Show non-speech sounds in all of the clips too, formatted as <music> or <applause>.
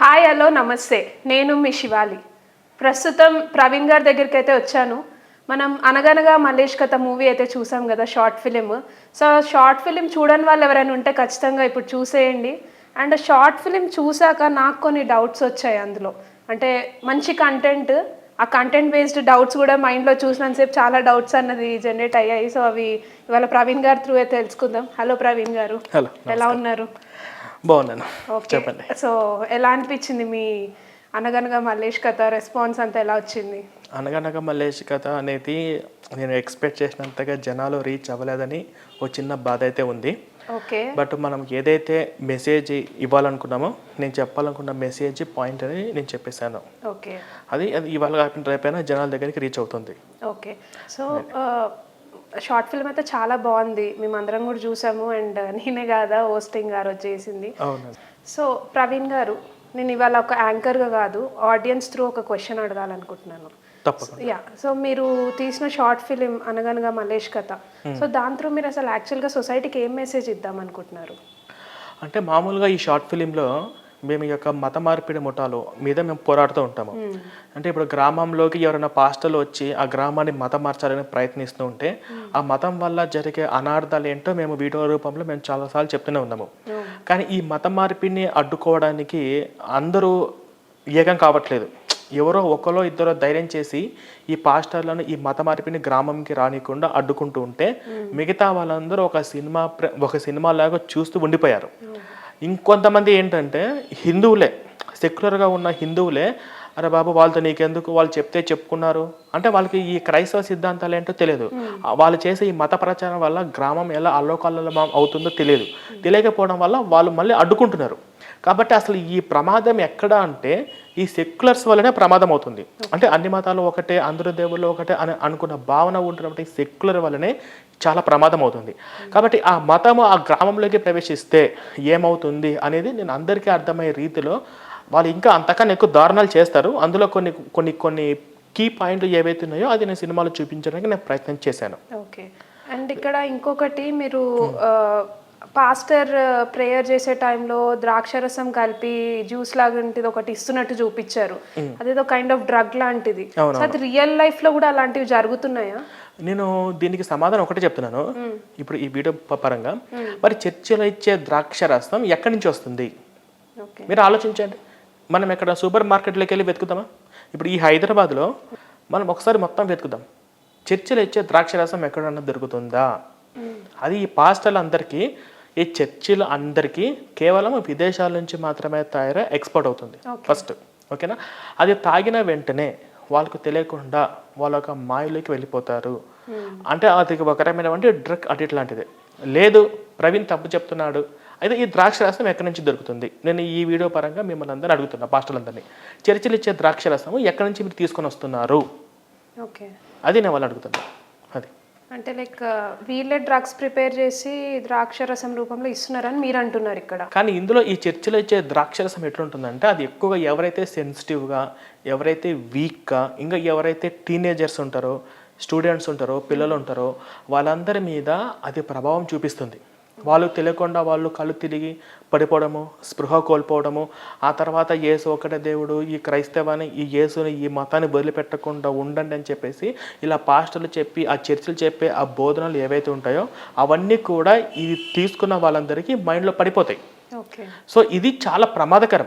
Hi hello నమస్తే. నేను మీ శివాలి. ప్రస్తుతం ప్రవీణ్ గారి దగ్గరికి అయితే వచ్చాను. మనం అనగనగా మల్లేష్ కథ మూవీ అయితే చూసాం కదా short film so short film చూడని వాళ్ళు ఎవరైనా ఉంటే ఖచ్చితంగా ఇప్పుడు చూసేయండి. అండ్ షార్ట్ ఫిలిం చూసాక నాకు కొన్ని డౌట్స్ వచ్చాయి అందులో. అంటే మంచి కంటెంట్ ఆ కంటెంట్ బేస్డ్ డౌట్స్ కూడా మైండ్లో చూసినంతసేపు చాలా డౌట్స్ అన్నది జనరేట్ అయ్యాయి. సో అవి ఇవాళ ప్రవీణ్ గారి త్రూ అయితే తెలుసుకుందాం. హలో ప్రవీణ్ గారు. ఎలా ఉన్నారు? బాగున్నాను. చెప్పండి. సో ఎలా అనిపించింది మీ అనగనగా మల్లేష్ కథ రెస్పాన్స్ అంతా ఎలా వచ్చింది? అనగనగా మల్లేష్ కథ అనేది నేను ఎక్స్పెక్ట్ చేసినంతగా జనాలు రీచ్ అవ్వలేదని ఒక చిన్న బాధ అయితే ఉంది. ఓకే. బట్ మనం ఏదైతే మెసేజ్ ఇవ్వాలనుకున్నామో నేను చెప్పాలనుకున్న మెసేజ్ పాయింట్ అని నేను చెప్పేశాను. ఓకే. అది అది ఇవాళ కాకుండా రేపైనా జనాల దగ్గరికి రీచ్ అవుతుంది. ఓకే. సో షార్ట్ ఫిల్మ్ అయితే చాలా బాగుంది. మేమందరం కూడా చూసాము అండ్ నేనే కాదా హోస్టింగ్ గారు వచ్చేసింది. సో ప్రవీణ్ గారు నేను ఇవాళ ఒక యాంకర్గా కాదు ఆడియన్స్ త్రూ ఒక క్వశ్చన్ అడగాలనుకుంటున్నాను. యా సో మీరు తీసిన షార్ట్ ఫిలిం అనగనగా మల్లేష్ కథ. సో దాని త్రూ మీరు అసలు యాక్చువల్గా సొసైటీకి ఏం మెసేజ్ ఇద్దాం అనుకుంటున్నారు అంటే మామూలుగా ఈ షార్ట్ ఫిలింలో మేము ఈ యొక్క మత మార్పిడి ముఠాలు మీద మేము పోరాడుతూ ఉంటాము. అంటే ఇప్పుడు గ్రామంలోకి ఎవరైనా పాస్టర్లు వచ్చి ఆ గ్రామాన్ని మతం మార్చాలని ప్రయత్నిస్తూ ఉంటే ఆ మతం వల్ల జరిగే అనార్థాలు ఏంటో మేము వీడియో రూపంలో మేము చాలాసార్లు చెప్తూనే ఉన్నాము. కానీ ఈ మత మార్పిడిని అడ్డుకోవడానికి అందరూ ఏకం కావట్లేదు. ఎవరో ఒకరో ఇద్దరో ధైర్యం చేసి ఈ పాస్టర్లను ఈ మత మార్పిడిని గ్రామంకి రానికుండా అడ్డుకుంటూ ఉంటే మిగతా వాళ్ళందరూ ఒక సినిమా ఒక సినిమా లాగా చూస్తూ ఉండిపోయారు. ఇంకొంతమంది ఏంటంటే హిందువులే సెక్యులర్గా ఉన్న హిందువులే అరే బాబు వాళ్ళతో నీకెందుకు? వాళ్ళు చెప్తే చెప్పుకున్నారు. అంటే వాళ్ళకి ఈ క్రైస్తవ సిద్ధాంతాలు ఏంటో తెలియదు. వాళ్ళు చేసే ఈ మత ప్రచారం వల్ల గ్రామం ఎలా అల్లోకల్లోలం అవుతుందో తెలియదు. తెలియకపోవడం వల్ల వాళ్ళు మళ్ళీ అడ్డుకుంటున్నారు. కాబట్టి అసలు ఈ ప్రమాదం ఎక్కడ అంటే ఈ సెక్యులర్స్ వల్లనే ప్రమాదం అవుతుంది. అంటే అన్ని మతాలు ఒకటే అందరు దేవుళ్ళు ఒకటే అని అనుకున్న భావన ఉంటున్నటువంటి సెక్యులర్ వల్లనే చాలా ప్రమాదం అవుతుంది. కాబట్టి ఆ మతము ఆ గ్రామంలోకి ప్రవేశిస్తే ఏమవుతుంది అనేది నేను అందరికీ అర్థమయ్యే రీతిలో వాళ్ళు ఇంకా అంతకన్నా ఎక్కువ దారుణాలు చేస్తారు. అందులో కొన్ని కొన్ని కొన్ని కీ పాయింట్లు ఏవైతే ఉన్నాయో అది నేను సినిమాలో చూపించడానికి నేను ప్రయత్నం చేశాను. ఓకే అండ్ ఇక్కడ ఇంకొకటి మీరు పాస్టర్ ప్రేయర్ చేసే టైంలో ద్రాక్షరసం కలిపి జ్యూస్ లాంటిది ఒకటి ఇస్తున్నట్టు చూపించారు. అదేదో కైండ్ ఆఫ్ డ్రగ్ లాంటిది. అది రియల్ లైఫ్లో కూడా అలాంటివి జరుగుతున్నాయా? నేను దీనికి సమాధానం ఒకటే చెప్తున్నాను. ఇప్పుడు ఈ వీడియో పరంగా మరి చర్చిలో ఇచ్చే ద్రాక్ష రసం ఎక్కడి నుంచి వస్తుంది? ఓకే. మీరు ఆలోచించండి. మనం ఎక్కడ సూపర్ మార్కెట్లోకి వెళ్ళి వెతుకుదామా ఇప్పుడు ఈ హైదరాబాద్లో మనం ఒకసారి మొత్తం వెతుకుదాం. చర్చిలో ఇచ్చే ద్రాక్ష రసం ఎక్కడన్నా దొరుకుతుందా? అది ఈ పాస్టర్లు అందరికీ ఈ చర్చిలు అందరికీ కేవలం విదేశాల నుంచి మాత్రమే తయారై ఎక్స్పోర్ట్ అవుతుంది. ఫస్ట్ ఓకేనా అది తాగిన వెంటనే వాళ్ళకు తెలియకుండా వాళ్ళ యొక్క మాయలోకి వెళ్ళిపోతారు. అంటే అది ఒక రకమైనటువంటి డ్రగ్ అడిట్ లాంటిది. లేదు ప్రవీణ్ తప్పు చెప్తున్నాడు. అయితే ఈ ద్రాక్ష రసం ఎక్కడి నుంచి దొరుకుతుంది? నేను ఈ వీడియో పరంగా మిమ్మల్ని అందరినీ అడుగుతున్నా పాస్టర్లందరినీ. చర్చిలు ఇచ్చే ద్రాక్ష రసం ఎక్కడి నుంచి మీరు తీసుకొని వస్తున్నారు? ఓకే అది నేను వాళ్ళు అడుగుతున్నా. అది. అంటే లైక్ వీళ్ళే డ్రగ్స్ ప్రిపేర్ చేసి ద్రాక్షరసం రూపంలో ఇస్తున్నారని మీరు అంటున్నారు ఇక్కడ. కానీ ఇందులో ఈ చర్చిలో ఇచ్చే ద్రాక్షరసం ఎట్లుంటుందంటే అది ఎక్కువగా ఎవరైతే సెన్సిటివ్గా ఎవరైతే వీక్గా ఇంకా ఎవరైతే టీనేజర్స్ ఉంటారో స్టూడెంట్స్ ఉంటారో పిల్లలు ఉంటారో వాళ్ళందరి మీద అది ప్రభావం చూపిస్తుంది. వాళ్ళు తెలియకుండా వాళ్ళు కళ్ళు తిరిగి పడిపోవడము స్పృహ కోల్పోవడము. ఆ తర్వాత యేసు ఒకటే దేవుడు ఈ క్రైస్తవాన్ని ఈ యేసుని ఈ మతాన్ని వదిలిపెట్టకుండా ఉండండి అని చెప్పేసి ఇలా పాస్టర్లు చెప్పి ఆ చర్చిలు చెప్పే ఆ బోధనలు ఏవైతే ఉంటాయో అవన్నీ కూడా ఇది తీసుకున్న వాళ్ళందరికీ మైండ్లో పడిపోతాయి. ఓకే. సో ఇది చాలా ప్రమాదకరం.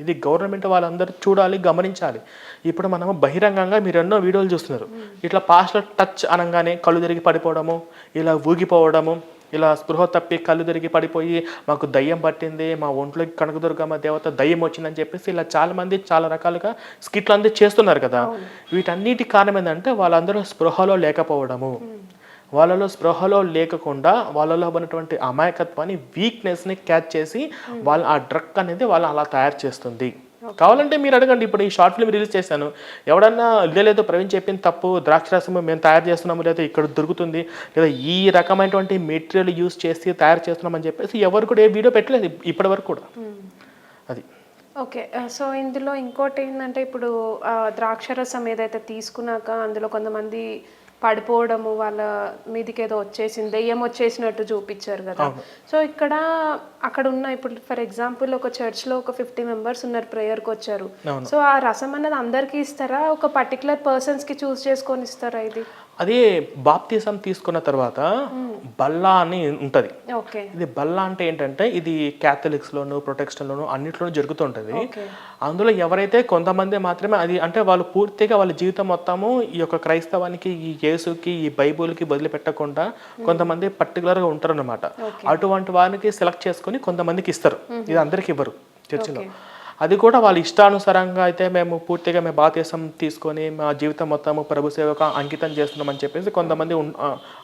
ఇది గవర్నమెంట్ వాళ్ళందరూ చూడాలి గమనించాలి. ఇప్పుడు మనము బహిరంగంగా మీరు ఎన్నో వీడియోలు చూస్తున్నారు. ఇట్లా పాస్టర్ టచ్ అనగానే కళ్ళు తిరిగి పడిపోవడము ఇలా ఊగిపోవడము ఇలా స్పృహ తప్పి కళ్ళు తిరిగి పడిపోయి మాకు దయ్యం పట్టింది మా ఒంట్లోకి కనకదుర్గమ్మ దేవత దయ్యం వచ్చిందని చెప్పేసి ఇలా చాలా మంది చాలా రకాలుగా స్కిట్లు అందరూ చేస్తున్నారు కదా. వీటన్నిటి కారణం ఏంటంటే వాళ్ళందరూ స్పృహలో లేకపోవడము. వాళ్ళలో స్పృహలో లేకుండా వాళ్ళలో ఉన్నటువంటి అమాయకత్వాన్ని వీక్నెస్ని క్యాచ్ చేసి వాళ్ళ ఆ డ్రగ్ అనేది వాళ్ళు అలా తయారు చేస్తుంది. కావాలంటే మీరు అడగండి. ఇప్పుడు ఈ షార్ట్ ఫిల్మ్ రిలీజ్ చేశాను. ఎవడన్నా లేదో ప్రవీణ్ చెప్పింది తప్పు ద్రాక్షరసము మేము తయారు చేస్తున్నాము లేదా ఇక్కడ దొరుకుతుంది లేదా ఈ రకమైనటువంటి మెటీరియల్ యూస్ చేసి తయారు చేస్తున్నామని చెప్పేసి ఎవరు కూడా ఏ వీడియో పెట్టలేదు ఇప్పటి వరకు కూడా. అది. ఓకే సో ఇందులో ఇంకోటి ఏంటంటే ఇప్పుడు ఆ, ద్రాక్షరసం ఏదైతే తీసుకున్నాక అందులో కొంతమంది పడిపోవడము వాళ్ళ మీదికి ఏదో వచ్చేసింది దెయ్యం వచ్చేసినట్టు చూపించారు కదా. సో ఇక్కడ అక్కడ ఉన్న ఇప్పుడు ఫర్ ఎగ్జాంపుల్ ఒక church లో ఒక ఫిఫ్టీ మెంబర్స్ ఉన్నారు ప్రేయర్కి వచ్చారు. సో ఆ రసం అనేది అందరికీ ఇస్తారా? ఒక పర్టికులర్కి చూస్ చేసుకొని ఇస్తారా ఇది? అదే బాప్తీసం తీసుకున్న తర్వాత బల్లా అని ఉంటది. ఇది బల్లా అంటే ఏంటంటే ఇది క్యాథలిక్స్లోను ప్రొటెక్షన్లోను అన్నిట్లోనూ జరుగుతుంటది. అందులో ఎవరైతే కొంతమంది మాత్రమే అది అంటే వాళ్ళు పూర్తిగా వాళ్ళ జీవితం మొత్తము ఈ యొక్క క్రైస్తవానికి ఈ యేసుకి ఈ బైబుల్కి వదిలిపెట్టకుండా కొంతమంది పర్టికులర్గా ఉంటారన్నమాట. అటువంటి వారికి సెలెక్ట్ చేసుకొని కొంతమందికి ఇస్తారు. ఇది అందరికి ఇవ్వరు చర్చిలో. అది కూడా వాళ్ళ ఇష్టానుసారంగా అయితే మేము పూర్తిగా మేము బాధ్యసం తీసుకొని మా జీవితం మొత్తము ప్రభు సేవకు అంకితం చేస్తున్నామని చెప్పేసి కొంతమంది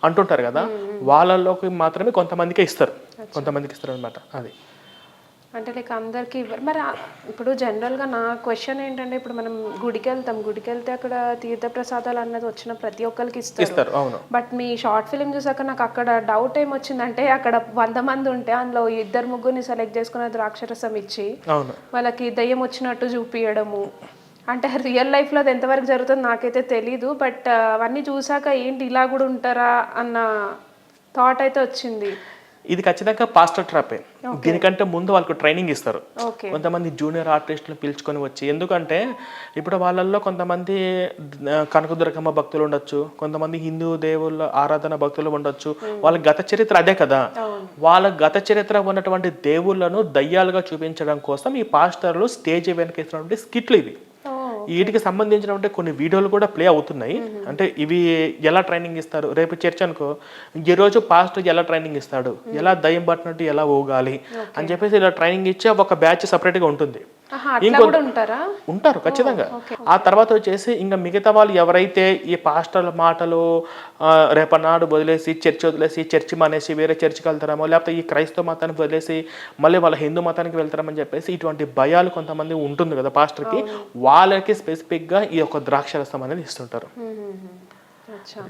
అంటుంటారు కదా. వాళ్ళలోకి మాత్రమే కొంతమందికే ఇస్తారు. కొంతమందికి ఇస్తారు అనమాట అది. అంటే లైక్ అందరికీ ఇవ్వరు. మరి ఇప్పుడు జనరల్గా నా క్వశ్చన్ ఏంటంటే ఇప్పుడు మనం గుడికి వెళ్తాం గుడికి వెళ్తే అక్కడ తీర్థ ప్రసాదాలు అన్నది వచ్చిన ప్రతి ఒక్కరికి ఇస్తారు. బట్ మీ షార్ట్ ఫిలిం చూసాక నాకు అక్కడ డౌట్ ఏమొచ్చిందంటే అక్కడ వంద మంది ఉంటే అందులో ఇద్దరు ముగ్గురిని సెలెక్ట్ చేసుకుని ద్రాక్షరసం ఇచ్చి వాళ్ళకి దయ్యం వచ్చినట్టు చూపించడము అంటే రియల్ లైఫ్లో అది ఎంతవరకు జరుగుతుందో నాకైతే తెలీదు. బట్ అవన్నీ చూసాక ఏంటి ఇలా కూడా ఉంటారా అన్న థాట్ అయితే వచ్చింది. ఇది ఖచ్చితంగా పాస్టర్ ట్రాపే దీనికంటే ముందు వాళ్ళకు ట్రైనింగ్ ఇస్తారు. కొంతమంది జూనియర్ ఆర్టిస్టులు పిలుచుకొని వచ్చి ఎందుకంటే ఇప్పుడు వాళ్ళల్లో కొంతమంది కనకదుర్గమ్మ భక్తులు ఉండొచ్చు కొంతమంది హిందూ దేవుళ్ళ ఆరాధన భక్తులు ఉండొచ్చు. వాళ్ళ గత చరిత్ర అదే కదా. వాళ్ళ గత చరిత్ర ఉన్నటువంటి దేవుళ్ళను దయ్యాలుగా చూపించడం కోసం ఈ పాస్టర్లు స్టేజ్ వెనక ఇస్తున్నటువంటి స్కిట్లు ఇవి. వీటికి సంబంధించినటువంటి కొన్ని వీడియోలు కూడా ప్లే అవుతున్నాయి. అంటే ఇవి ఎలా ట్రైనింగ్ ఇస్తారు? రేపు చర్చ్ అనుకో ఈ రోజు పాస్టర్ ఎలా ట్రైనింగ్ ఇస్తాడు? ఎలా దయ్యం పట్టినట్టు ఎలా ఊగాలి? అని చెప్పేసి ఇలా ట్రైనింగ్ ఇచ్చి ఒక బ్యాచ్ సపరేట్గా ఉంటుంది. కూడా ఉంటారా? ఖచ్చితంగా. ఆ తర్వాత వచ్చేసి ఇంకా మిగతా వాళ్ళు ఎవరైతే ఈ పాస్టర్ల మాటలు ఆ, రేపన్నాడు వదిలేసి చర్చి వదిలేసి చర్చి మానేసి వేరే చర్చికి వెళ్తారేమో లేకపోతే ఈ క్రైస్తవ మతానికి వదిలేసి మళ్ళీ వాళ్ళ హిందూ మతానికి వెళ్తారని చెప్పేసి ఇటువంటి భయాలు కొంతమంది ఉంటుంది కదా పాస్టర్కి వాళ్ళకి స్పెసిఫిక్గా ఈ యొక్క ద్రాక్షరసం అనేది ఇస్తుంటారు. అచ్చా.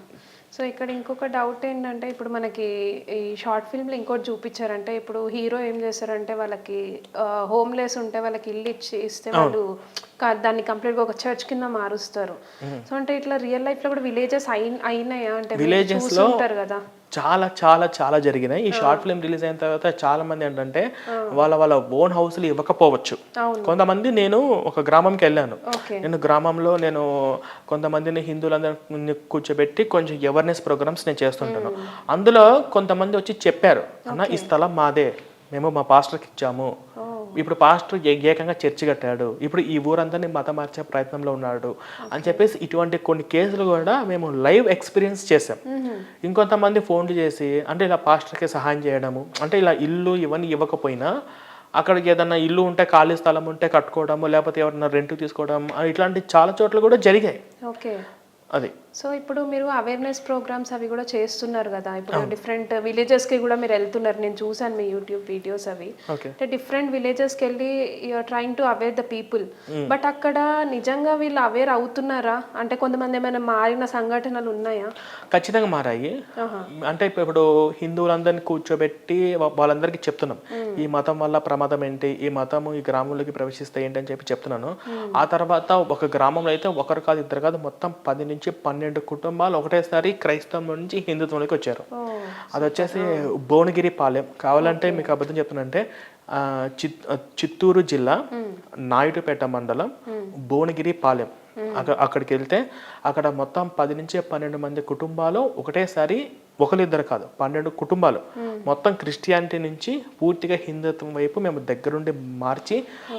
సో ఇక్కడ ఇంకొక డౌట్ ఏంటంటే ఇప్పుడు మనకి ఈ షార్ట్ ఫిల్మ్లో ఇంకోటి చూపించారంటే ఇప్పుడు హీరో ఏం చేస్తారంటే వాళ్ళకి హోమ్లెస్ ఉంటే వాళ్ళకి ఇల్లు ఇచ్చి ఇస్తే వాళ్ళు దాన్ని కంప్లీట్గా ఒక చర్చ్ కింద మారుస్తారు. సో అంటే ఇట్లా రియల్ లైఫ్లో కూడా విలేజెస్ అయి అయినాయా? అంటే లో ఉంటారు కదా. చాలా చాలా చాలా జరిగినాయి. ఈ షార్ట్ ఫిల్మ్ రిలీజ్ అయిన తర్వాత చాలా మంది ఏంటంటే వాళ్ళ వాళ్ళ ఓన్ హౌస్లు ఇవ్వకపోవచ్చు. కొంతమంది నేను ఒక గ్రామంకి వెళ్ళాను. నేను గ్రామంలో నేను కొంతమందిని హిందువులందరినీ కూర్చోబెట్టి కొంచెం అవేర్నెస్ ప్రోగ్రామ్స్ నేను చేస్తుంటాను. అందులో కొంతమంది వచ్చి చెప్పారు అన్న ఈ స్థలం మాదే. మేము మా పాస్టర్కి ఇచ్చాము. ఇప్పుడు పాస్టర్ ఏకంగా చర్చి కట్టాడు. ఇప్పుడు ఈ ఊరందరినీ మత మార్చే ప్రయత్నంలో ఉన్నాడు. అని చెప్పేసి ఇటువంటి కొన్ని కేసులు కూడా మేము లైవ్ ఎక్స్పీరియన్స్ చేసాం ఇంకొంతమంది ఫోన్లు చేసి అంటే ఇలా పాస్టర్కి సహాయం చేయడము అంటే ఇలా ఇల్లు ఇవన్నీ ఇవ్వకపోయినా అక్కడికి ఏదన్నా ఇల్లు ఉంటే ఖాళీ స్థలం ఉంటే కట్టుకోవడము లేకపోతే ఎవరన్నా రెంట్ తీసుకోవడం ఇట్లాంటి చాలా చోట్ల కూడా జరిగాయి. ఓకే. అది. సో ఇప్పుడు మీరు అవేర్నెస్ ప్రోగ్రామ్స్ అవి కూడా చేస్తున్నారు కదా. ఇప్పుడు డిఫరెంట్ విలేజెస్కి కూడా మీరు వెళ్తున్నారు. నేను చూసాను మీ యూట్యూబ్ వీడియోస్ అవి. అంటే డిఫరెంట్ విలేజెస్కి వెళ్ళి you are trying to aware the people but అక్కడ నిజంగా వీళ్ళు అవేర్ అవుతున్నారా? అంటే కొంతమంది ఏమైనా మారిన సంఘటనలు ఉన్నాయా? ఖచ్చితంగా మారాయి. అంటే ఇప్పుడు హిందువులందరినీ కూర్చోబెట్టి వాళ్ళందరికీ చెప్తున్నాం. ఈ మతం వల్ల ప్రమాదం ఏంటి? ఈ మతము ఈ గ్రామంలోకి ప్రవేశిస్తే ఏంటి అని చెప్పి చెప్తున్నాను. ఆ తర్వాత ఒక గ్రామంలో అయితే ఒకరు కాదు ఇద్దరు కాదు మొత్తం పది నుంచి పన్నెండు కుటుంబాలు ఒకటేసారి క్రైస్తవం నుంచి హిందుత్వంలోకి వచ్చారు. అది వచ్చేసి భువనగిరి పాలెం. కావాలంటే మీకు అబద్ధం ఆ, చిత్తూరు జిల్లా నాయుడుపేట మండలం భువనగిరి పాలెం. అక్కడ అక్కడికి వెళ్తే అక్కడ మొత్తం పది నుంచి పన్నెండు మంది కుటుంబాలు ఒకటేసారి ఒకరిద్దరు కాదు పన్నెండు కుటుంబాలు. మొత్తం క్రిస్టియానిటీ నుంచి పూర్తిగా హిందుత్వం వైపు మేము దగ్గరుండి మార్చి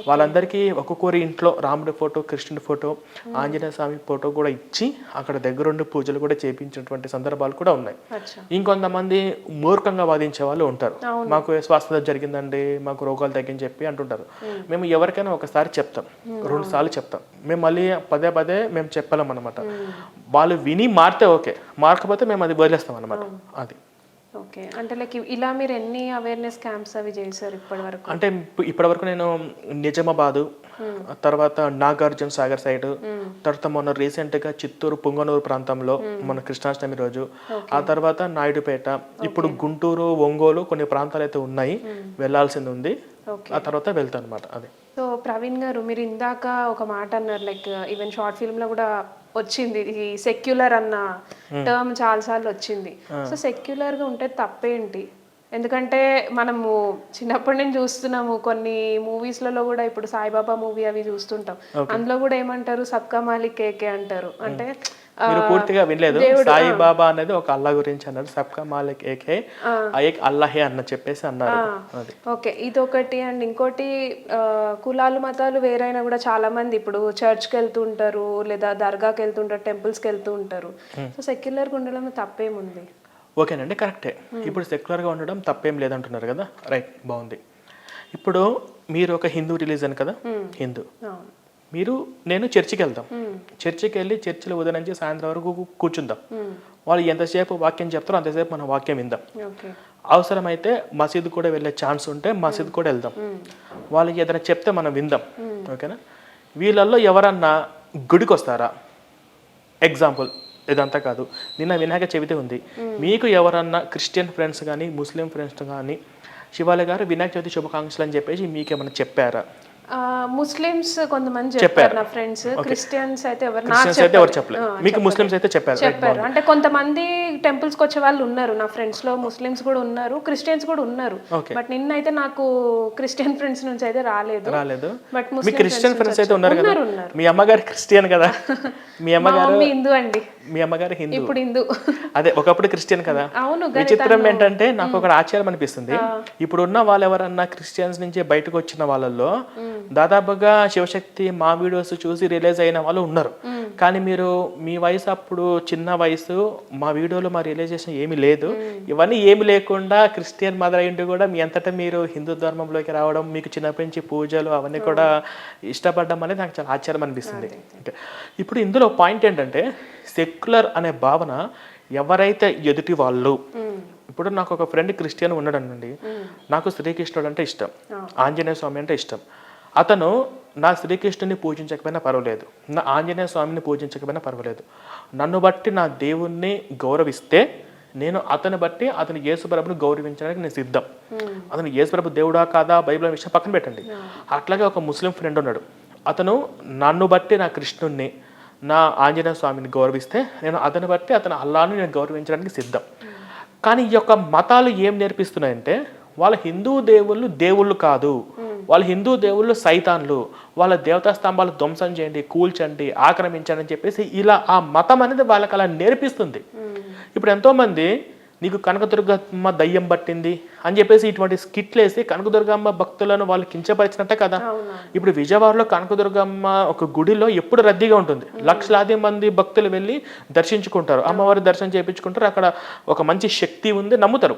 వాళ్ళందరికీ ఒక్కొక్కరి ఇంట్లో రాముడి ఫోటో కృష్ణుడి ఫోటో ఆంజనేయ స్వామి ఫోటో కూడా ఇచ్చి అక్కడ దగ్గరుండి పూజలు కూడా చేయించినటువంటి సందర్భాలు కూడా ఉన్నాయి. ఇంకొంతమంది మూర్ఖంగా వాదించే వాళ్ళు ఉంటారు. మాకు స్వస్థత జరిగిందండి మాకు రోగాలు తగ్గించి చెప్పి అంటుంటారు. మేము. ఎవరికైనా ఒకసారి చెప్తాం రెండు సార్లు చెప్తాం. మేము మళ్ళీ పదే పదే మేము చెప్పలేం అనమాట వాళ్ళు విని మారితే ఓకే మారకపోతే మేము అది వదిలేస్తాం అనమాట అది. ఓకే. అంటే లైక్ ఇలా మీరు ఎన్ని అవేర్నెస్ క్యాంప్స్ అవి చేశారు ఇప్పటి వరకు అంటే ఇప్పు- ఇప్పటివరకు నేను నిజామాబాదు తర్వాత నాగార్జున సాగర్ సైడ్ తర్వాత మొన్న రీసెంట్గా చిత్తూరు పుంగనూరు ప్రాంతంలో మన కృష్ణాష్టమి రోజు ఆ తర్వాత నాయుడుపేట ఇప్పుడు గుంటూరు ఒంగోలు కొన్ని ప్రాంతాలు అయితే ఉన్నాయి వెళ్ళాల్సింది ఉంది. ఆ తర్వాత వెళ్తాను అనమాట అది. సో ప్రవీణ్ గారు మీరు ఇందాక ఒక మాట అన్నారు లైక్ ఈవెన్ షార్ట్ ఫిల్మ్లో కూడా వచ్చింది. ఈ సెక్యులర్ అన్న టర్మ్ చాలాసార్లు వచ్చింది. సో సెక్యులర్గా ఉంటే తప్పేంటి? ఎందుకంటే మనము చిన్నప్పటి నుంచి చూస్తున్నాము కొన్ని మూవీస్లలో కూడా ఇప్పుడు సాయిబాబా మూవీ అవి చూస్తుంటాం. అందులో కూడా ఏమంటారు? సబ్కా మాలిక్ కేకే అంటారు. అంటే మీరు పూర్తిగా వినలేదు. సాయిబాబా అనేది ఒక అల్లా గురించి అన్నారు సబ్కా మాలిక్ ఏకే ఏక్ అల్లాహే అన్న చెప్పేసి అన్నారు. ఓకే ఇదొకటి. అండ్ ఇంకోటి కులాలు మతాలు వేరైనా కూడా చాలా మంది ఇప్పుడు చర్చ్కి వెళ్తూ ఉంటారు లేదా దర్గాకి వెళ్తుంటారు టెంపుల్స్కి వెళ్తూ ఉంటారు. సో సెక్యులర్గా ఉండడం తప్పేముంది? ఓకేనండి కరెక్టే. ఇప్పుడు సెక్యులర్గా ఉండడం తప్పేం లేదంటున్నారు కదా? రైట్ బాగుంది. ఇప్పుడు మీరు ఒక హిందూ రిలీజన్ కదా? హిందూ. మీరు నేను చర్చికి వెళ్తాం చర్చికి వెళ్ళి చర్చిలో ఉదయం నుంచి సాయంత్రం వరకు కూర్చుందాం. వాళ్ళు ఎంతసేపు వాక్యం చెప్తారో అంతసేపు మనం వాక్యం విందాం. అవసరమైతే మసీద్ కూడా వెళ్ళే ఛాన్స్ ఉంటే మసీద్ కూడా వెళ్దాం. వాళ్ళకి ఏదైనా చెప్తే మనం విందాం. ఓకేనా? వీళ్ళల్లో ఎవరన్నా గుడికి వస్తారా ఎగ్జాంపుల్. ఇదంతా కాదు. నిన్న వినాయక చవితి ఉంది. మీకు ఎవరన్నా క్రిస్టియన్ ఫ్రెండ్స్ కానీ ముస్లిం ఫ్రెండ్స్ కానీ శివాలయ గారు వినాయక చవితి శుభాకాంక్షలు అని చెప్పేసి మీకు ఏమైనా చెప్పారా? ముస్లిమ్స్ కొంతమంది చెప్పారు నా ఫ్రెండ్స్. క్రిస్టియన్స్ అయితే ఎవరు అయితే ఎవరు చెప్పలేదు. మీకు ముస్లిమ్స్ అయితే చెప్పారు. చెప్పారు. అంటే కొంతమంది టెంపుల్స్కి వచ్చే వాళ్ళు ఉన్నారు నా ఫ్రెండ్స్లో. ముస్లిమ్స్ కూడా ఉన్నారు. క్రిస్టియన్స్ కూడా ఉన్నారు. బట్ నిన్నైతే నాకు క్రిస్టియన్ ఫ్రెండ్స్ నుంచి అయితే రాలేదు. రాలేదు. బట్ మీ క్రిస్టియన్ ఫ్రెండ్స్ అయితే ఉన్నారు కదా? మీ అమ్మగారు క్రిస్టియన్ కదా? <laughs> మీ అమ్మగారు హిందూ అండి. మీ అమ్మగారు హిందూ. ఇప్పుడు హిందూ. అదే ఒకప్పుడు క్రిస్టియన్ కదా? అవును విచిత్రం ఏంటంటే నాకు ఒక ఆశ్చర్యం అనిపిస్తుంది. ఇప్పుడున్న వాళ్ళు ఎవరన్నా క్రిస్టియన్స్ నుంచి బయటకు వచ్చిన వాళ్ళల్లో దాదాపుగా శివశక్తి మా వీడియోస్ చూసి రిలీజ్ అయిన వాళ్ళు ఉన్నారు. కానీ మీరు మీ వయసు అప్పుడు చిన్న వయసు మా వీడియోలో మా రిలీజేషన్ ఏమీ లేదు. ఇవన్నీ ఏమి లేకుండా క్రిస్టియన్ మదర్ అయ్యిండి కూడా మీ అంతటా మీరు హిందూ ధర్మంలోకి రావడం మీకు చిన్నప్పటి నుంచి పూజలు అవన్నీ కూడా ఇష్టపడడం అనేది నాకు చాలా ఆశ్చర్యం అనిపిస్తుంది. ఇప్పుడు ఇందులో పాయింట్ ఏంటంటే సెక్యులర్ అనే భావన ఎవరైతే ఎదుటి వాళ్ళు ఇప్పుడు నాకు ఒక ఫ్రెండ్ క్రిస్టియన్ ఉన్నాడనండి నాకు శ్రీకృష్ణుడు అంటే ఇష్టం ఆంజనేయ స్వామి అంటే ఇష్టం. అతను నా శ్రీకృష్ణుని పూజించకపోయినా పర్వాలేదు. నా ఆంజనేయ స్వామిని పూజించకపోయినా పర్వాలేదు. నన్ను బట్టి నా దేవుణ్ణి గౌరవిస్తే నేను అతని బట్టి అతని యేసుప్రభుని గౌరవించడానికి నేను సిద్ధం. అతను యేసుప్రభు దేవుడా కాదా బైబిల్ విషయం పక్కన పెట్టండి. అట్లాగే ఒక ముస్లిం ఫ్రెండ్ ఉన్నాడు. అతను నన్ను బట్టి నా కృష్ణుణ్ణి నా ఆంజనేయ స్వామిని గౌరవిస్తే నేను అతని బట్టి అతని అల్లాను నేను గౌరవించడానికి సిద్ధం. కానీ ఈ యొక్క మతాలు ఏం నేర్పిస్తున్నాయంటే వాళ్ళ హిందూ దేవుళ్ళు దేవుళ్ళు కాదు. వాళ్ళ హిందూ దేవుళ్ళు సైతాన్లు. వాళ్ళ దేవతా స్తంభాలు ధ్వంసం చేయండి కూల్చండి ఆక్రమించండి అని చెప్పేసి ఇలా ఆ మతం అనేది వాళ్ళకి అలా నేర్పిస్తుంది. ఇప్పుడు ఎంతోమంది నీకు కనకదుర్గమ్మ దయ్యం పట్టింది అని చెప్పేసి ఇటువంటి స్కిట్లు వేసి కనకదుర్గమ్మ భక్తులను వాళ్ళు కించపరిచినట్టే కదా. ఇప్పుడు విజయవాడలో కనకదుర్గమ్మ ఒక గుడిలో ఎప్పుడు రద్దీగా ఉంటుంది. లక్షలాది మంది భక్తులు వెళ్ళి దర్శించుకుంటారు. అమ్మవారి దర్శనం చేయించుకుంటారు. అక్కడ ఒక మంచి శక్తి ఉంది నమ్ముతారు.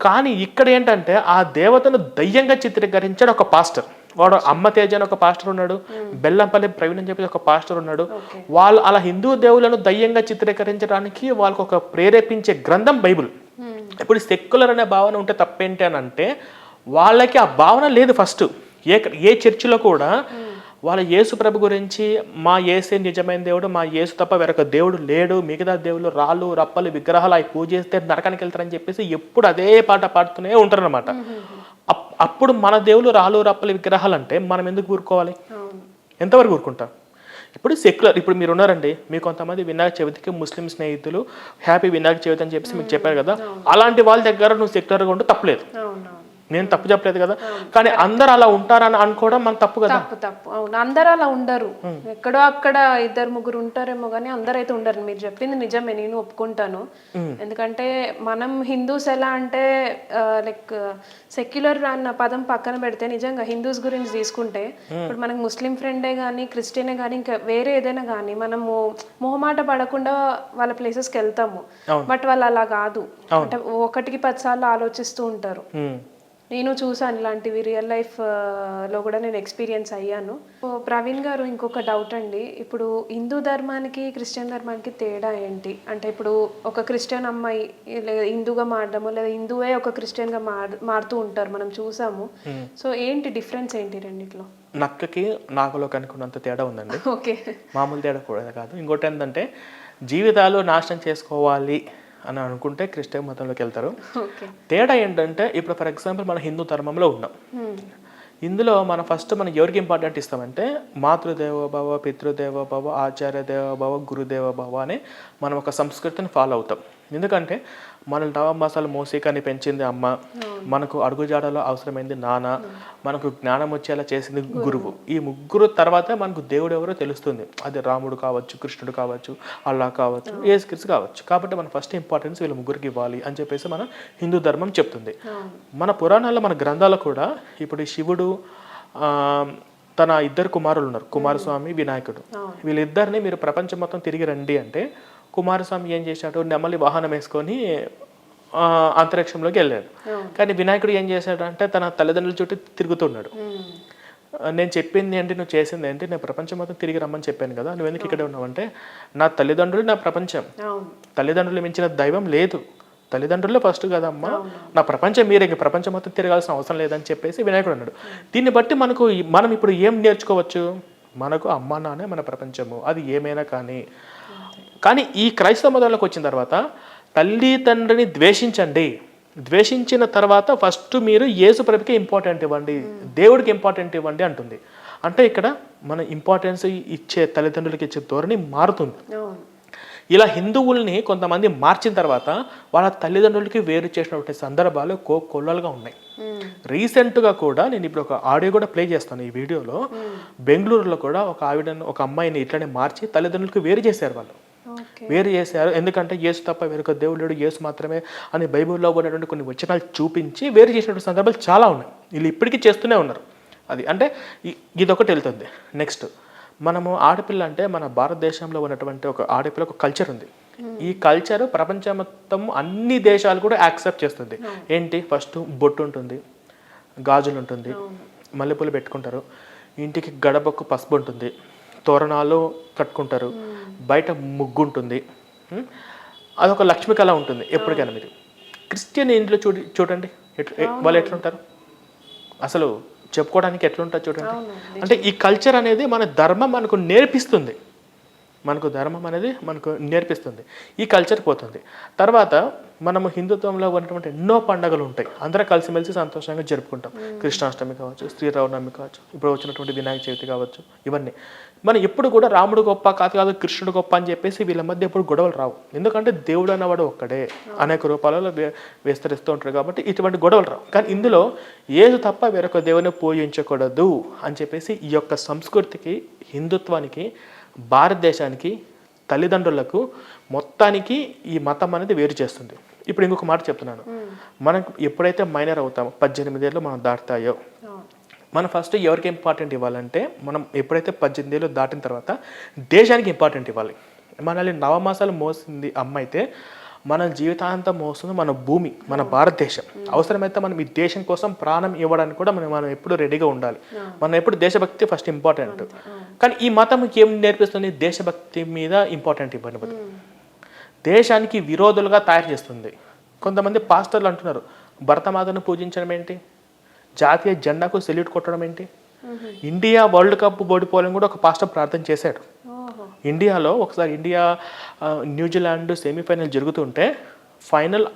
కానీ ఇక్కడ ఏంటంటే ఆ దేవతను దయ్యంగా చిత్రీకరించాడు ఒక పాస్టర్. వాడు అమ్మ తేజ అని ఒక పాస్టర్ ఉన్నాడు బెల్లంపల్లి ప్రవీణ్ అని చెప్పి ఒక పాస్టర్ ఉన్నాడు. వాళ్ళు అలా హిందూ దేవులను దయ్యంగా చిత్రీకరించడానికి వాళ్ళకు ఒక ప్రేరేపించే గ్రంథం బైబిల్. ఇప్పుడు సెక్యులర్ అనే భావన ఉంటే తప్పేంటి అని అంటే వాళ్ళకి ఆ భావన లేదు ఫస్ట్. ఏ ఏ చర్చిలో కూడా వాళ్ళ యేసు ప్రభు గురించి మా ఏసే నిజమైన దేవుడు మా యేసు తప్ప వేరొక దేవుడు లేడు మిగతా దేవుళ్ళు రాళ్ళు రప్పలు విగ్రహాలు అవి పూజిస్తే నరకానికి వెళ్తారని చెప్పేసి ఎప్పుడు అదే పాట పాడుతూనే ఉంటారన్నమాట. అప్- అప్పుడు మన దేవుళ్ళు రాళ్ళు రప్పలు విగ్రహాలు అంటే మనం ఎందుకు ఊరుకోవాలి? ఎంతవరకు ఊరుకుంటాం? ఇప్పుడు సెక్యులర్ ఇప్పుడు మీరు ఉన్నారండి మీ కొంతమంది వినాయక చవితికి ముస్లిం స్నేహితులు హ్యాపీ వినాయక చవితి అని చెప్పేసి మీకు చెప్పారు కదా అలాంటి వాళ్ళ దగ్గర నువ్వు సెక్యులర్గా ఉంటే తప్పలేదు. నేను తప్పు చెప్పలేదు కదా. కానీ అందరు అలా ఉంటారని అనుకోవడం మన తప్పు కదా. తప్పు తప్పు. అవును. అందరూ అలా ఉండరు. ఎక్కడో అక్కడ ఇద్దరు ముగ్గురు ఉంటారేమో కానీ అందరూ అయితే ఉండరు. మీరు చెప్పింది నిజమే. నేను ఒప్పుకుంటాను. ఎందుకంటే మనం హిందూస్ ఎలా అంటే లైక్ సెక్యులర్ అన్న పదం పక్కన పెడితే నిజంగా హిందూస్ గురించి తీసుకుంటే ఇప్పుడు మనకు ముస్లిం ఫ్రెండే కానీ క్రిస్టియనే కానీ ఇంకా వేరే ఏదైనా కానీ మనము మొహమాట పడకుండా వాళ్ళ ప్లేసెస్కి వెళ్తాము. బట్ వాళ్ళు అలా కాదు. అంటే ఒకటికి పది సార్లు ఆలోచిస్తూ ఉంటారు. నేను చూసాను ఇలాంటివి రియల్ లైఫ్లో కూడా నేను ఎక్స్పీరియన్స్ అయ్యాను. ప్రవీణ్ గారు ఇంకొక డౌట్ అండి. ఇప్పుడు హిందూ ధర్మానికి క్రిస్టియన్ ధర్మానికి తేడా ఏంటి? అంటే ఇప్పుడు ఒక క్రిస్టియన్ అమ్మాయి లేదా హిందూగా మారడము లేదా హిందువే ఒక క్రిస్టియన్గా మార్ మారుతూ ఉంటారు మనం చూసాము. సో ఏంటి డిఫరెన్స్ ఏంటి రెండిట్లో? నక్కకి నాకులో కనుక్కున్నంత తేడా ఉందండి. <laughs> ఓకే. మామూలు తేడా కూడా కాదు. ఇంకోటి ఏంటంటే జీవితాలు నాశనం చేసుకోవాలి అని అనుకుంటే క్రిస్టియన్ మతంలోకి వెళ్తారు. తేడా ఏంటంటే ఇప్పుడు ఫర్ ఎగ్జాంపుల్ మన హిందూ ధర్మంలో ఉన్నాం. ఇందులో మనం ఫస్ట్ మనం ఎవరికి ఇంపార్టెంట్ ఇస్తామంటే మాతృదేవోభవ పితృదేవోభవ ఆచార్య దేవోభవ గురుదేవోభవ అనే మనం ఒక సంస్కృతిని ఫాలో అవుతాం. ఎందుకంటే మన నవమాసాలు మోసికని పెంచింది అమ్మ. మనకు అడుగుజాడలో అవసరమైంది నాన్న. మనకు జ్ఞానం వచ్చేలా చేసింది గురువు. ఈ ముగ్గురు తర్వాత మనకు దేవుడు ఎవరో తెలుస్తుంది. అది రాముడు కావచ్చు కృష్ణుడు కావచ్చు అల్లా కావచ్చు ఏసుక్రీస్తు కావచ్చు. కాబట్టి మనం ఫస్ట్ ఇంపార్టెన్స్ వీళ్ళ ముగ్గురికి ఇవ్వాలి అని చెప్పేసి మన హిందూ ధర్మం చెప్తుంది. మన పురాణాల్లో మన గ్రంథాల్లో కూడా ఇప్పుడు శివుడు తన ఇద్దరు కుమారులు ఉన్నారు. కుమారస్వామి వినాయకుడు. వీళ్ళిద్దరిని మీరు ప్రపంచం మొత్తం తిరిగి రండి అంటే కుమారస్వామి ఏం చేశాడు? నెమలి వాహనం వేసుకొని అంతరిక్షంలోకి వెళ్ళాడు. కానీ వినాయకుడు ఏం చేశాడు అంటే తన తల్లిదండ్రుల చుట్టూ తిరుగుతున్నాడు. నేను చెప్పింది ఏంటి నువ్వు చేసింది ఏంటి నేను ప్రపంచం మొత్తం తిరిగి రమ్మని చెప్పాను కదా నువ్వు ఎందుకు ఇక్కడే ఉన్నావంటే నా తల్లిదండ్రులు నా ప్రపంచం. తల్లిదండ్రులు మించిన దైవం లేదు. తల్లిదండ్రులే ఫస్ట్ కదమ్మా నా ప్రపంచం మీరే ప్రపంచం మొత్తం తిరగాల్సిన అవసరం లేదని చెప్పేసి వినాయకుడు అన్నాడు. దీన్ని బట్టి మనకు మనం ఇప్పుడు ఏం నేర్చుకోవచ్చు? మనకు అమ్మ నాన్నే మన ప్రపంచము. అది ఏమైనా కానీ కానీ ఈ క్రైస్తవ మతంలోకి వచ్చిన తర్వాత తల్లి తండ్రిని ద్వేషించండి. ద్వేషించిన తర్వాత ఫస్ట్ మీరు యేసు ప్రభుకి ఇంపార్టెంట్ ఇవ్వండి. దేవుడికి ఇంపార్టెంట్ ఇవ్వండి అంటుంది. అంటే ఇక్కడ మన ఇంపార్టెన్స్ ఇచ్చే తల్లిదండ్రులకి ఇచ్చే ధోరణి మారుతుంది. ఇలా హిందువుల్ని కొంతమంది మార్చిన తర్వాత వాళ్ళ తల్లిదండ్రులకి వేరు చేసినటువంటి సందర్భాలు కో కొల్లలుగా ఉన్నాయి. రీసెంట్గా కూడా నేను ఇప్పుడు ఒక ఆడియో కూడా ప్లే చేస్తాను ఈ వీడియోలో. బెంగళూరులో కూడా ఒక ఆవిడను ఒక అమ్మాయిని ఇట్లనే మార్చి తల్లిదండ్రులకు వేరు చేశారు వాళ్ళు. వేరు చేశారు. ఎందుకంటే యేసు తప్ప వేరొక దేవుడు లేడు. యేసు మాత్రమే అని బైబిల్లో ఉన్నటువంటి కొన్ని వచనాలు చూపించి వేరు చేసినటువంటి సందర్భాలు చాలా ఉన్నాయి. వీళ్ళు ఇప్పటికీ చేస్తూనే ఉన్నారు. అది అంటే ఇ- ఇదొకటి వెళ్తుంది. నెక్స్ట్ మనము ఆడపిల్ల అంటే మన భారతదేశంలో ఉన్నటువంటి ఒక ఆడపిల్ల ఒక కల్చర్ ఉంది. ఈ కల్చర్ ప్రపంచం మొత్తం అన్ని దేశాలు కూడా యాక్సెప్ట్ చేస్తుంది. ఏంటి? ఫస్ట్ బొట్టు ఉంటుంది. గాజులు ఉంటుంది. మల్లెపూలు పెట్టుకుంటారు. ఇంటికి గడపకు పసుపు ఉంటుంది. తోరణాలు కట్టుకుంటారు. బయట ముగ్గు ఉంటుంది? అదొక లక్ష్మి కళ ఉంటుంది ఎప్పటికైనా మీరు. క్రిస్టియన్ ఇంట్లో చూడి చూడండి. వాళ్ళు ఎట్లుంటారు? అసలు చెప్పుకోవడానికి ఎట్లుంటారు చూడండి. అంటే ఈ కల్చర్ అనేది మన ధర్మం మనకు నేర్పిస్తుంది. మనకు ధర్మం అనేది మనకు నేర్పిస్తుంది. ఈ కల్చర్ పోతుంది. తర్వాత మనము హిందుత్వంలో ఉన్నటువంటి ఎన్నో పండుగలు ఉంటాయి. అందరం కలిసిమెలిసి సంతోషంగా జరుపుకుంటాం. కృష్ణాష్టమి కావచ్చు శ్రీరామనవమి కావచ్చు ఇప్పుడు వచ్చినటువంటి వినాయక చవితి కావచ్చు ఇవన్నీ. మనం ఎప్పుడు కూడా రాముడు గొప్ప కాదు కాదు కృష్ణుడు గొప్ప అని చెప్పేసి వీళ్ళ మధ్య ఎప్పుడు గొడవలు రావు. ఎందుకంటే దేవుడు అన్నవాడు ఒక్కడే. అనేక రూపాలలో విస్తరిస్తూ ఉంటారు కాబట్టి ఇటువంటి గొడవలు రావు. కానీ ఇందులో ఏది తప్ప వేరొక దేవుని పూజించకూడదు అని చెప్పేసి ఈ యొక్క సంస్కృతికి హిందుత్వానికి భారతదేశానికి తల్లిదండ్రులకు మొత్తానికి ఈ మతం అనేది వేరు చేస్తుంది. ఇప్పుడు ఇంకొక మాట చెప్తున్నాను. మనం ఎప్పుడైతే మైనర్ అవుతామో పద్దెనిమిది ఏళ్ళు మనం దాటుతాయో మనం ఫస్ట్ ఎవరికి ఇంపార్టెంట్ ఇవ్వాలంటే మనం ఎప్పుడైతే పద్దెనిమిది ఏళ్ళు దాటిన తర్వాత దేశానికి ఇంపార్టెంట్ ఇవ్వాలి. మనల్ని నవమాసాలు మోసింది అమ్మ అయితే మన జీవితాంతం మోస్తుంది మన భూమి మన భారతదేశం. అవసరమైతే మనం ఈ దేశం కోసం ప్రాణం ఇవ్వడానికి కూడా మనం మనం ఎప్పుడు రెడీగా ఉండాలి. మనం ఎప్పుడు దేశభక్తి ఫస్ట్ ఇంపార్టెంట్ కానీ ఈ మతం ఏం నేర్పిస్తుంది? దేశభక్తి మీద ఇంపార్టెంట్ ఇవ్వనివ్వదు. దేశానికి విరోధులుగా తయారు చేస్తుంది. కొంతమంది పాస్టర్లు అంటున్నారు భరతమాతను పూజించడం ఏంటి? జాతీయ జెండాకు సెల్యూట్ కొట్టడం ఏంటి? ఇండియా వరల్డ్ కప్ ఓడిపోవాలని కూడా ఒక పాస్టర్ ప్రార్థన చేశాడు. ఇండియాలో ఒకసారి ఇండియా న్యూజిలాండ్ సెమీఫైనల్ జరుగుతుంటే ఫైనల్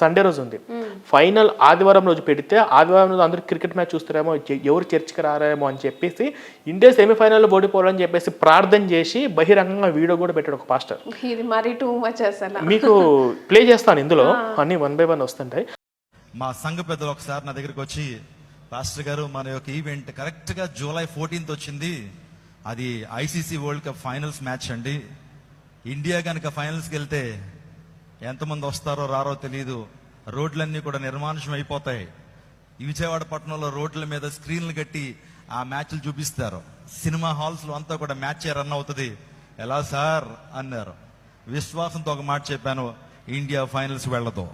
సండే రోజు ఉంది. ఫైనల్ ఆదివారం రోజు పెడితే ఆదివారం రోజు అందరూ క్రికెట్ మ్యాచ్ చూస్తారేమో ఎవరు చర్చికి రారేమో అని చెప్పేసి ఇండియా సెమీఫైనల్లో ఓడిపోవాలని చెప్పేసి ప్రార్థన చేసి బహిరంగంగా వీడియో కూడా పెట్టాడు ఒక పాస్టర్. ఇది మరీ టూ మచ్ అసలు. మీకు ప్లే చేస్తాను ఇందులో. అన్ని వన్ బై వన్ వస్తుంటాయి. మా సంఘ పెద్దలు ఒకసారి నా దగ్గరికి వచ్చి పాస్టర్ గారు మన యొక్క ఈవెంట్ కరెక్ట్గా జూలై ఫోర్టీన్త్ వచ్చింది. అది ICC world cup finals match అండి. ఇండియా కనుక ఫైనల్స్కి వెళ్తే ఎంతమంది వస్తారో రారో తెలియదు రోడ్లన్నీ కూడా నిర్మానుష్యం అయిపోతాయి. ఈ విజయవాడ పట్టణంలో రోడ్ల మీద స్క్రీన్లు కట్టి ఆ మ్యాచ్లు చూపిస్తారు. సినిమా హాల్స్లో అంతా కూడా మ్యాచ్ రన్ అవుతుంది. ఎలా సార్? అన్నారు. విశ్వాసంతో ఒక మాట చెప్పాను. ఇండియా ఫైనల్స్కి వెళ్ళదు.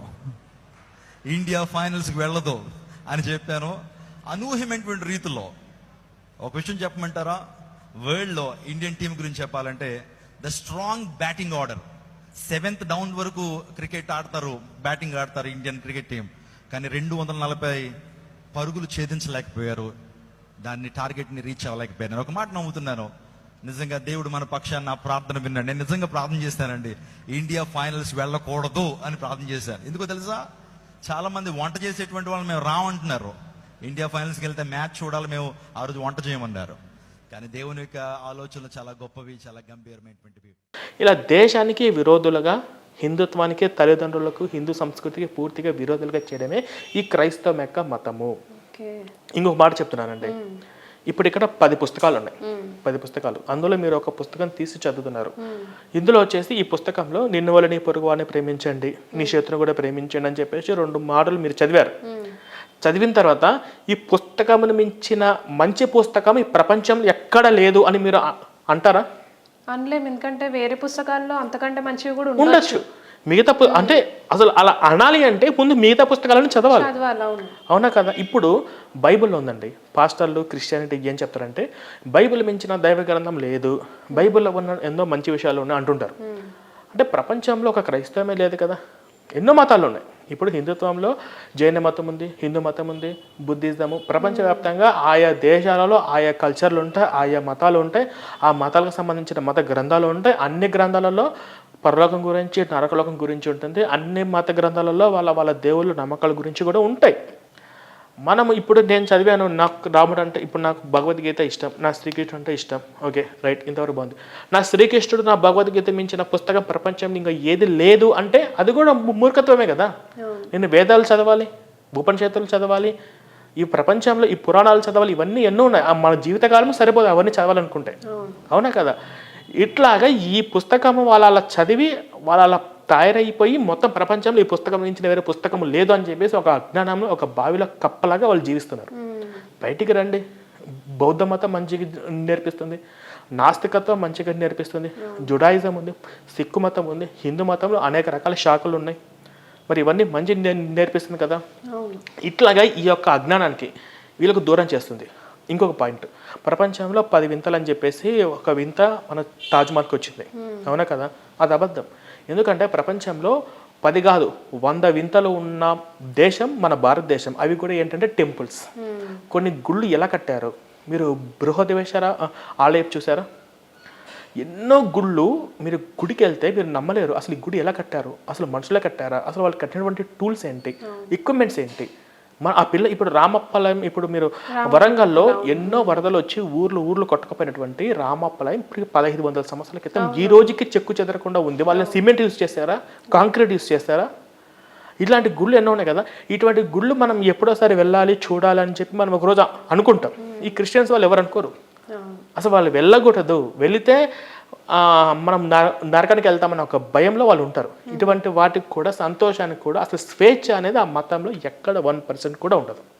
ఇండియా ఫైనల్స్కి వెళ్ళదు అని చెప్పాను. అనూహ్యమైనటువంటి రీతిలో ఒక విషయం చెప్పమంటారా? వరల్డ్లో ఇండియన్ టీం గురించి చెప్పాలంటే the strong batting order seventh down వరకు క్రికెట్ ఆడతారు బ్యాటింగ్ ఆడతారు ఇండియన్ క్రికెట్ టీం. కానీ రెండు వందల నలభై పరుగులు ఛేదించలేకపోయారు. దాన్ని టార్గెట్ని రీచ్ అవ్వలేకపోయారు నేను ఒక మాట నమ్ముతున్నాను. నిజంగా దేవుడు మన పక్షాన్ని నా ప్రార్థన విన్నాడు నేను నిజంగా ప్రార్థన చేశానండి ఇండియా ఫైనల్స్ వెళ్ళకూడదు అని ప్రార్థన చేశాను ఎందుకో తెలుసా? చాలా మంది వంట చేసేటువంటి వాళ్ళు మేము రామంటున్నారు. ఇండియా ఫైనల్స్కి వెళ్తే మ్యాచ్ చూడాలి మేము ఆ రోజు వంట చేయమన్నారు. కానీ దేవుని యొక్క ఆలోచనలు చాలా గొప్పవి చాలా గంభీరమైనటువంటివి ఇలా దేశానికి విరోధులుగా హిందుత్వానికి తల్లిదండ్రులకు హిందూ సంస్కృతికి పూర్తిగా విరోధులుగా చేయడమే ఈ క్రైస్తవం యొక్క మతము. ఓకే. ఇంకొక మాట చెప్తున్నానండి. ఇప్పుడు ఇక్కడ పది పుస్తకాలు ఉన్నాయి. పది పుస్తకాలు. అందులో మీరు ఒక పుస్తకం తీసి చదువుతున్నారు. ఇందులో వచ్చేసి ఈ పుస్తకంలో నిన్ను వల్ల నీ పొరుగు వాడిని ప్రేమించండి. నీ చేతును కూడా ప్రేమించండి అని చెప్పేసి రెండు మాటలు మీరు చదివారు. చదివిన తర్వాత ఈ పుస్తకమును మించిన మంచి పుస్తకం ఈ ప్రపంచంలో ఎక్కడ లేదు అని మీరు అంటారా? అనలేం. ఎందుకంటే వేరే పుస్తకాల్లో అంతకంటే మంచివి కూడా ఉండొచ్చు. మిగతా అంటే అసలు అలా అనాలి అంటే ముందు మిగతా పుస్తకాలను చదవాలి. అవును. అవునా కదా? ఇప్పుడు బైబిల్లో ఉందండి. పాస్టర్లు క్రిస్టియానిటీ ఏం చెప్తారంటే బైబిల్ మించిన దైవ గ్రంథం లేదు. బైబిల్లో ఉన్న ఎన్నో మంచి విషయాలు ఉన్నాయి అంటుంటారు. అంటే ప్రపంచంలో ఒక క్రైస్తవమే లేదు కదా? ఎన్నో మతాలు ఉన్నాయి. ఇప్పుడు హిందుత్వంలో జైన మతం ఉంది హిందూ మతం ఉంది బుద్ధిజము ప్రపంచవ్యాప్తంగా ఆయా దేశాలలో ఆయా కల్చర్లు ఉంటాయి ఆయా మతాలు ఉంటాయి. ఆ మతాలకు సంబంధించిన మత గ్రంథాలు ఉంటాయి. అన్ని గ్రంథాలలో పరలోకం గురించి నరకలోకం గురించి ఉంటుంది. అన్ని మత గ్రంథాలలో వాళ్ళ వాళ్ళ దేవుళ్ళు నమ్మకాల గురించి కూడా ఉంటాయి. మనం ఇప్పుడు నేను చదివాను నాకు రాముడు అంటే ఇప్పుడు నాకు భగవద్గీత ఇష్టం నా శ్రీకృష్ణుడు అంటే ఇష్టం. ఓకే రైట్ ఇంతవరకు బాగుంది. నా శ్రీకృష్ణుడు నా భగవద్గీత మించిన పుస్తకం ప్రపంచం ఇంకా ఏది లేదు అంటే అది కూడా మూర్ఖత్వమే కదా. నేను వేదాలు చదవాలి ఉపనిషత్తులు చదవాలి ఈ ప్రపంచంలో ఈ పురాణాలు చదవాలి ఇవన్నీ ఎన్నో ఉన్నాయి. మన జీవితకాలం సరిపోదు అవన్నీ చదవాలనుకుంటే. అవునా. కదా? ఇట్లాగా ఈ పుస్తకం వాళ్ళ చదివి వాళ్ళ తయారైపోయి మొత్తం ప్రపంచంలో ఈ పుస్తకం నుంచి వేరే పుస్తకం లేదు అని చెప్పేసి ఒక అజ్ఞానంలో ఒక బావిలో కప్పలాగా వాళ్ళు జీవిస్తున్నారు. బయటికి రండి. బౌద్ధ మతం మంచిగా నేర్పిస్తుంది. నాస్తికత్వం మంచిగా నేర్పిస్తుంది. జుడాయిజం ఉంది. సిక్కు మతం ఉంది. హిందూ మతంలో అనేక రకాల శాఖలు ఉన్నాయి. మరి ఇవన్నీ మంచి నేర్పిస్తుంది కదా? ఇట్లాగా ఈ యొక్క అజ్ఞానానికి వీళ్ళకు దూరం చేస్తుంది. ఇంకొక పాయింట్. ప్రపంచంలో పది వింతలు అని చెప్పేసి ఒక వింత మన తాజ్మహల్కి వచ్చింది. అవునా కదా? అది అబద్ధం. ఎందుకంటే ప్రపంచంలో పది కాదు వంద వింతలు ఉన్న దేశం మన భారతదేశం. అవి కూడా ఏంటంటే టెంపుల్స్. కొన్ని గుళ్ళు ఎలా కట్టారు? మీరు బృహదేవేశ్వర ఆ, ఆలయం చూసారా? ఎన్నో గుళ్ళు మీరు గుడికి వెళ్తే మీరు నమ్మలేరు. అసలు ఈ గుడి ఎలా కట్టారు? అసలు మనుషులే కట్టారా? అసలు వాళ్ళు కట్టినటువంటి టూల్స్ ఏంటి? ఎక్విప్మెంట్స్ ఏంటి? మన ఆ పిల్ల ఇప్పుడు రామప్పలయం ఇప్పుడు మీరు వరంగల్లో ఎన్నో వరదలు వచ్చి ఊర్లు ఊర్లు కొట్టుకుపోయినటువంటి రామప్పలయం ఇప్పుడు పదహైదు వందల సంవత్సరాల క్రితం ఈ రోజుకి చెక్కు చెదరకుండా ఉంది. వాళ్ళని సిమెంట్ యూస్ చేస్తారా కాంక్రీట్ యూస్ చేస్తారా ఇలాంటి గుళ్ళు ఎన్నో ఉన్నాయి కదా. ఇటువంటి గుళ్ళు మనం ఎప్పుడోసారి వెళ్ళాలి చూడాలి అని చెప్పి మనం ఒకరోజు అనుకుంటాం. ఈ క్రిస్టియన్స్ వాళ్ళు ఎవరు అనుకోరు? అసలు వాళ్ళు వెళ్ళకూడదు. వెళితే మనం నర- నరకానికి వెళ్తామన్న ఒక భయంలో వాళ్ళు ఉంటారు. ఇటువంటి వాటికి కూడా సంతోషానికి కూడా అసలు స్వేచ్ఛ అనేది ఆ మతంలో ఎక్కడ వన్ పర్సెంట్ కూడా ఉండదు.